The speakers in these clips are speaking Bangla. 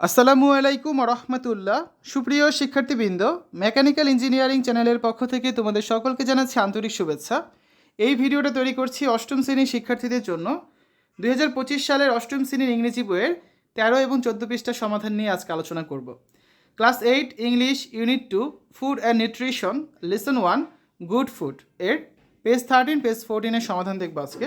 আসসালামু আলাইকুম রহমতুল্লাহ। সুপ্রিয় শিক্ষার্থীবৃন্দ, মেকানিক্যাল ইঞ্জিনিয়ারিং চ্যানেলের পক্ষ থেকে তোমাদের সকলকে জানাচ্ছি আন্তরিক শুভেচ্ছা। এই ভিডিওটা তৈরি করছি অষ্টম শ্রেণির শিক্ষার্থীদের জন্য। দু হাজার পঁচিশ সালের অষ্টম শ্রেণির ইংরেজি বইয়ের তেরো এবং চোদ্দ পৃষ্ঠার সমাধান নিয়ে আজকে আলোচনা করব। Class eight, English, unit two, food and nutrition, lesson one, good food এর পেজ থার্টিন, পেজ ফোরটিনের সমাধান দেখব আজকে।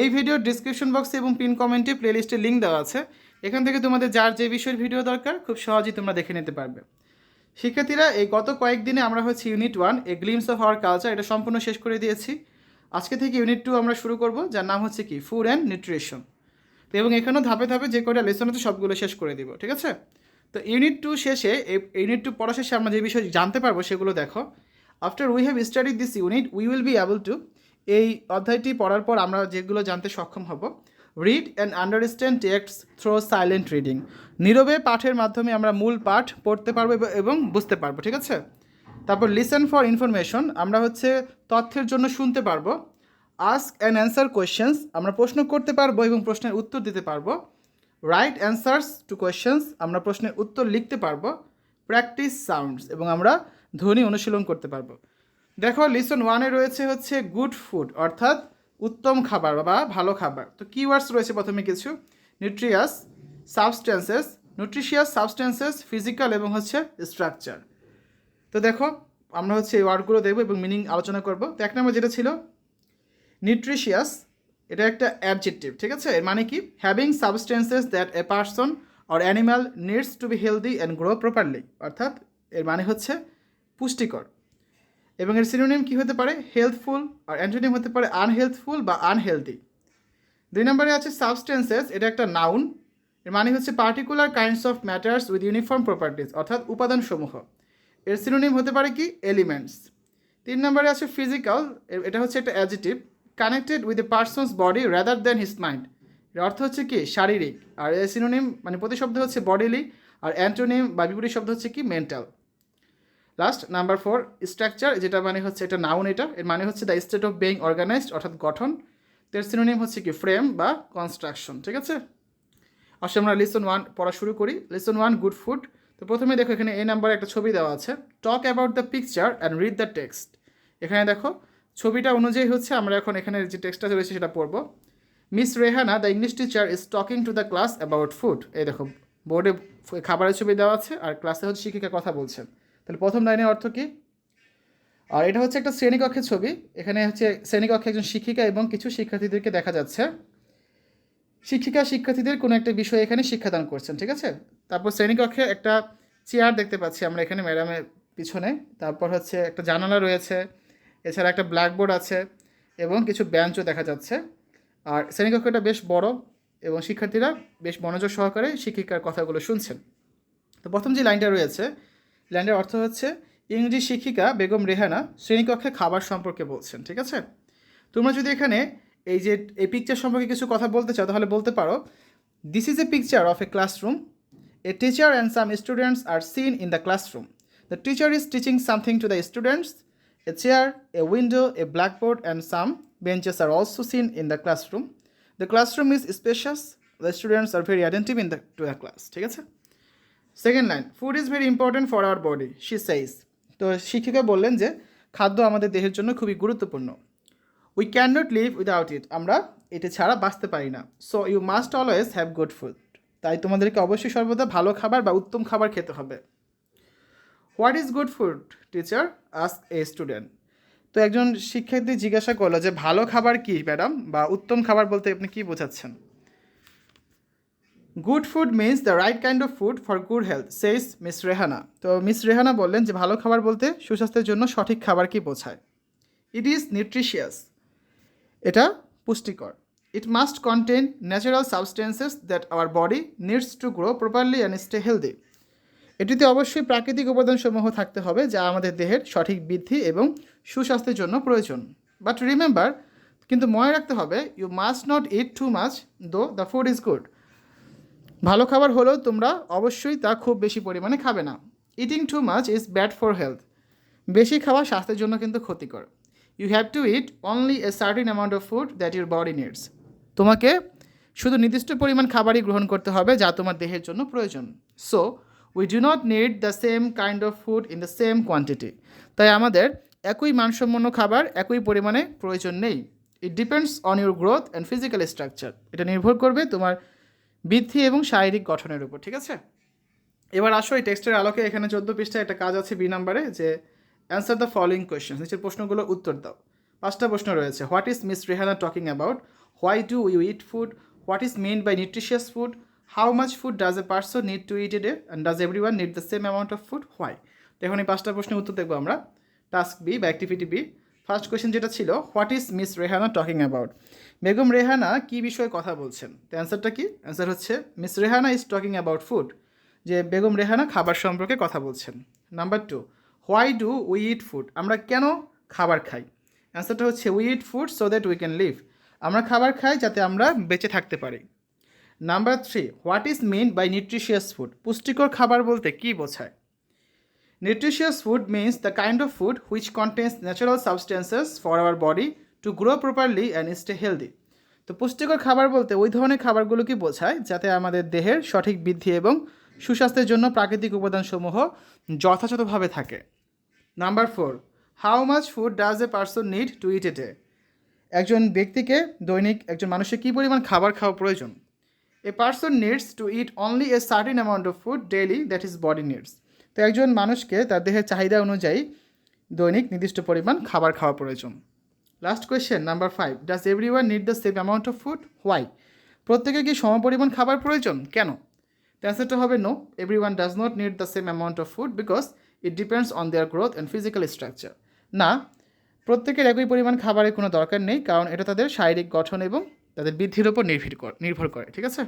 এই ভিডিওর ডিসক্রিপশন বক্সে এবং পিন কমেন্টে প্লেলিস্টের লিঙ্ক দেওয়া আছে। এখান থেকে তোমাদের যার যে বিষয়ের ভিডিও দরকার, খুব সহজেই তোমরা দেখে নিতে পারবে। শিক্ষার্থীরা, এই গত কয়েকদিনে আমরা হচ্ছে unit one A glimpse of our culture এটা সম্পূর্ণ শেষ করে দিয়েছি। আজকে থেকে ইউনিট টু আমরা শুরু করব, যার নাম হচ্ছে কি? ফুড অ্যান্ড নিউট্রিশন তো এবং এখানেও ধাপে ধাপে যে কটা লেসন আছে সবগুলো শেষ করে দিব, ঠিক আছে? তো ইউনিট টু শেষে ইউনিট টু পড়া শেষে আমরা যে বিষয় জানতে পারব সেগুলো দেখো। After we have studied this unit we will be able to এই অধ্যায়টি পড়ার পর আমরা যেগুলো জানতে সক্ষম হব read and understand text through silent reading নীরবে পাঠের মাধ্যমে আমরা মূল পাঠ পড়তে পারব এবং বুঝতে পারব, ঠিক আছে? তারপর লিসেন ফর ইনফরমেশন আমরা হচ্ছে তথ্যের জন্য শুনতে পারব আস্ক অ্যান্ড অ্যান্সার কোয়েশ্চেন্স আমরা প্রশ্ন করতে পারব এবং প্রশ্নের উত্তর দিতে পারব রাইট অ্যান্সার্স টু কোয়েশ্চেন্স আমরা প্রশ্নের উত্তর লিখতে পারব প্র্যাকটিস সাউন্ডস এবং আমরা ধ্বনি অনুশীলন করতে পারব। দেখো লিসন ওয়ানে রয়েছে হচ্ছে গুড ফুড অর্থাৎ উত্তম খাবার বা ভালো খাবার। তো কিওয়ার্ডস রয়েছে প্রথমে কিছু। Nutritious substances nutritious substances physical এবং হচ্ছে স্ট্রাকচার তো দেখো, আমরা হচ্ছে এই ওয়ার্ডগুলো দেখব এবং মিনিং আলোচনা করব। তো এক নম্বর যেটা ছিল নিউট্রিশিয়াস এটা একটা অ্যাবজেক্টিভ ঠিক আছে? এর মানে কি? Having substances that a person or animal needs to be healthy and grow properly অর্থাৎ এর মানে হচ্ছে পুষ্টিকর। এবং এর সিনোনিম কি হতে পারে? হেলথফুল আর অ্যান্টোনিম হতে পারে আনহেলথফুল বা আনহেলদি দুই নম্বরে আছে সাবস্টেন্সেস এটা একটা নাউন এর মানে হচ্ছে particular kinds of matters with uniform properties অর্থাৎ উপাদানসমূহ। এর সিনোনিম হতে পারে কি? এলিমেন্টস তিন নম্বরে আছে ফিজিক্যাল এটা হচ্ছে একটা adjective connected with a person's body rather than his mind এর অর্থ হচ্ছে কি? শারীরিক। আর এর সিনোনিম মানে প্রতিশব্দ হচ্ছে বডিলি আর অ্যান্টোনিম বা বিপরীত শব্দ হচ্ছে কি? Mental last number four structure যেটা মানে হচ্ছে এটা নাউন এটা। এর মানে হচ্ছে the state of being organised অর্থাৎ গঠন। এর সিনোনিম হচ্ছে কি ফ্রেম বা কনস্ট্রাকশন ঠিক আছে? আসলে আমরা লিসন ওয়ান পড়া শুরু করি। লিসন ওয়ান গুড ফুড তো প্রথমে দেখো এখানে এই নাম্বারে একটা ছবি দেওয়া আছে। Talk about the picture and read the text এখানে দেখো, ছবিটা অনুযায়ী হচ্ছে আমরা এখন এখানে যে টেক্সটটা রয়েছে সেটা পড়ব। Miss Rehana the English teacher is talking to the class about food এই দেখো বোর্ডে খাবারের ছবি দেওয়া আছে, আর ক্লাসে হচ্ছে শিক্ষিকা কথা বলছেন। তাহলে প্রথম লাইনের অর্থ কি? আর এটা হচ্ছে একটা শ্রেণীকক্ষের ছবি। এখানে হচ্ছে শ্রেণীকক্ষে একজন শিক্ষিকা এবং কিছু শিক্ষার্থীদেরকে দেখা যাচ্ছে। শিক্ষিকা, শিক্ষার্থীদের কোনো একটা বিষয়ে এখানে শিক্ষাদান করছেন, ঠিক আছে? তারপর শ্রেণীকক্ষে একটা চেয়ার দেখতে পাচ্ছি আমরা এখানে ম্যাডামের পিছনে। তারপর হচ্ছে একটা জানালা রয়েছে, এছাড়া একটা ব্ল্যাকবোর্ড আছে এবং কিছু বেঞ্চও দেখা যাচ্ছে। আর শ্রেণীকক্ষটা বেশ বড় এবং শিক্ষার্থীরা বেশ মনোযোগ সহকারে শিক্ষিকার কথাগুলো শুনছেন। তো প্রথম যে লাইনটা রয়েছে লাইনটার অর্থ হচ্ছে, ইংরেজি শিক্ষিকা বেগম রেহানা শ্রেণীকক্ষে খাবার সম্পর্কে বলছেন, ঠিক আছে? তোমরা যদি এখানে এই যে, এই পিকচার সম্পর্কে কিছু কথা বলতে চাও, তাহলে বলতে পারো this is a picture of a classroom a teacher and some students are seen in the classroom the teacher is teaching something to the students a chair a window a blackboard and some benches are also seen in the classroom the classroom is spacious the students are very attentive in the to the class ঠিক আছে? Second line food is very important for our body she says তো শিক্ষিকা বললেন যে, খাদ্য আমাদের দেহের জন্য খুবই গুরুত্বপূর্ণ। We can not live without it আমরা এটা ছাড়া বাঁচতে পারি না। So you must always have good food তাই তোমাদেরকে অবশ্যই সর্বদা ভালো খাবার বা উত্তম খাবার খেতে হবে। What is good food teacher ask a student তো একজন শিক্ষার্থী জিজ্ঞাসা করল যে, ভালো খাবার কি ম্যাডাম বা উত্তম খাবার বলতে আপনি কি বোঝাচ্ছেন? Good food means the right kind of food for good health says Miss Rehana তো মিস রেহানা বললেন যে ভালো খাবার বলতে সুস্বাস্থ্যের জন্য সঠিক খাবার কি বোঝায়? ইট ইজ নিউট্রিশিয়াস এটা পুষ্টিকর। It must contain natural substances that our body needs to grow properly and stay healthy এটিতে অবশ্যই প্রাকৃতিক উপাদানসমূহ থাকতে হবে যা আমাদের দেহের সঠিক বৃদ্ধি এবং সুস্বাস্থ্যের জন্য প্রয়োজন। বাট রিমেম্বার কিন্তু মনে রাখতে হবে you must not eat too much though the food is good ভালো খাবার হলেও তোমরা অবশ্যই তা খুব বেশি পরিমাণে খাবে না। Eating too much is bad for health বেশি খাওয়া স্বাস্থ্যের জন্য কিন্তু ক্ষতিকর। You have to eat only a certain amount of food that your body needs তোমাকে শুধু নির্দিষ্ট পরিমাণ খাবারই গ্রহণ করতে হবে যা তোমার দেহের জন্য প্রয়োজন। So we do not need the same kind of food in the same quantity তাই আমাদের একই মানসম্পন্ন খাবার একই পরিমাণে প্রয়োজন নেই। It depends on your growth and physical structure এটা নির্ভর করবে তোমার বৃদ্ধি এবং শারীরিক গঠনের উপর, ঠিক আছে? এবার আসো এই টেক্সটের আলোকে, এখানে চোদ্দ পৃষ্ঠায় একটা কাজ আছে বি নাম্বারে, যে অ্যান্সার দ্য ফলোয়িং কোয়েশ্চেন নিচের প্রশ্নগুলোর উত্তর দাও। পাঁচটা প্রশ্ন রয়েছে। What is Miss Rehana talking about why do you eat food what is meant by nutritious food how much food does a person need to eat a day and does everyone need the same amount of food why তো এখন এই পাঁচটা প্রশ্নের উত্তর দেখব আমরা। টাস্ক বি বা অ্যাক্টিভিটি বি ফার্স্ট কোয়েশ্চেন যেটা ছিল what is Miss Rehana talking about Begum Rehana কী বিষয়ে কথা বলছেন? তো অ্যান্সারটা কি? অ্যান্সার হচ্ছে, Miss Rehana is talking about food যে বেগম রেহানা খাবার সম্পর্কে কথা বলছেন। Number two why do we eat food আমরা কেন খাবার খাই? অ্যান্সারটা হচ্ছে we eat food so that we can live আমরা খাবার খাই যাতে আমরা বেঁচে থাকতে পারি। Number three what is mean by nutritious food পুষ্টিকর খাবার বলতে কী বোঝায়? Nutritious food means the kind of food which contains natural substances for our body to grow properly and stay healthy তো পুষ্টিকর খাবার বলতে ওই ধরনের খাবারগুলোকে বোঝায়? যাতে আমাদের দেহের সঠিক বৃদ্ধি এবং সুস্বাস্থ্যের জন্য প্রাকৃতিক উপাদানসমূহ যথাযথভাবে থাকে। Number four how much food does a person need to eat a day একজন ব্যক্তিকে দৈনিক একজন মানুষের কী পরিমাণ খাবার খাওয়া প্রয়োজন? A person needs to eat only a certain amount of food daily that is body needs তো একজন মানুষকে তার দেহের চাহিদা অনুযায়ী দৈনিক নির্দিষ্ট পরিমাণ খাবার খাওয়া প্রয়োজন। Last question number five does everyone need the same amount of food why প্রত্যেকের কি সমপরিমাণ খাবার প্রয়োজন? কেন? অ্যান্সারটা হবে no everyone does not need the same amount of food because it depends on their growth and physical structure না, প্রত্যেকের একই পরিমাণ খাবারের কোনো দরকার নেই কারণ এটা তাদের শারীরিক গঠন এবং তাদের বৃদ্ধির ওপর নির্ভর করে নির্ভর করে, ঠিক আছে?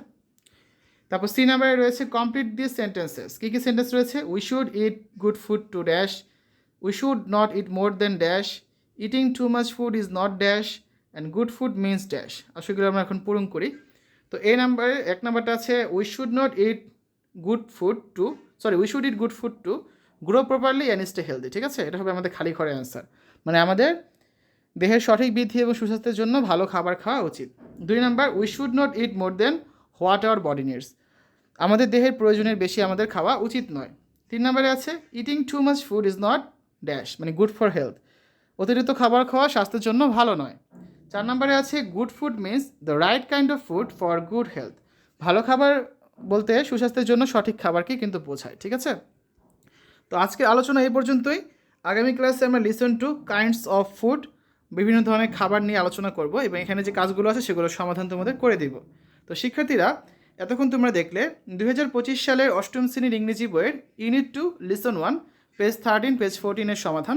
তারপর সি নাম্বারে রয়েছে কমপ্লিট দিস সেন্টেন্সেস কী কী সেন্টেন্স রয়েছে? We should eat good food to dash we should not eat more then dash eating too much food is not dash and good food means dash আসলে আমরা এখন পূরণ করি। তো এই নাম্বারে, এক নাম্বারটা আছে we should not eat good food to sorry we should eat good food to grow properly and stay healthy ঠিক আছে? এটা হবে আমাদের খালি ঘরে অ্যান্সার মানে আমাদের দেহের সঠিক বৃদ্ধি এবং সুস্বাস্থ্যের জন্য ভালো খাবার খাওয়া উচিত। দুই number we should not eat more than what our body needs আমাদের দেহের প্রয়োজনের বেশি আমাদের খাওয়া উচিত নয়। তিন নম্বরে আছে eating too much food is not dash মানে গুড ফর হেলথ অতিরিক্ত খাবার খাওয়া স্বাস্থ্যের জন্য ভালো নয়। চার নম্বরে আছে good food means the right kind of food for good health ভালো খাবার বলতে সুস্বাস্থ্যের জন্য সঠিক খাবারকে কিন্তু বোঝায়, ঠিক আছে? তো আজকের আলোচনা এই পর্যন্তই। আগামী ক্লাসে আমরা listen to kinds of food বিভিন্ন ধরনের খাবার নিয়ে আলোচনা করব এবং এখানে যে কাজগুলো আছে সেগুলোর সমাধান তোমাদের করে দিব। তো শিক্ষার্থীরা, এতক্ষণ তোমরা দেখলে দু হাজার পঁচিশ সালের অষ্টম শ্রেণির ইংরেজি বইয়ের unit two lesson one page thirteen page ফোরটিনের সমাধান।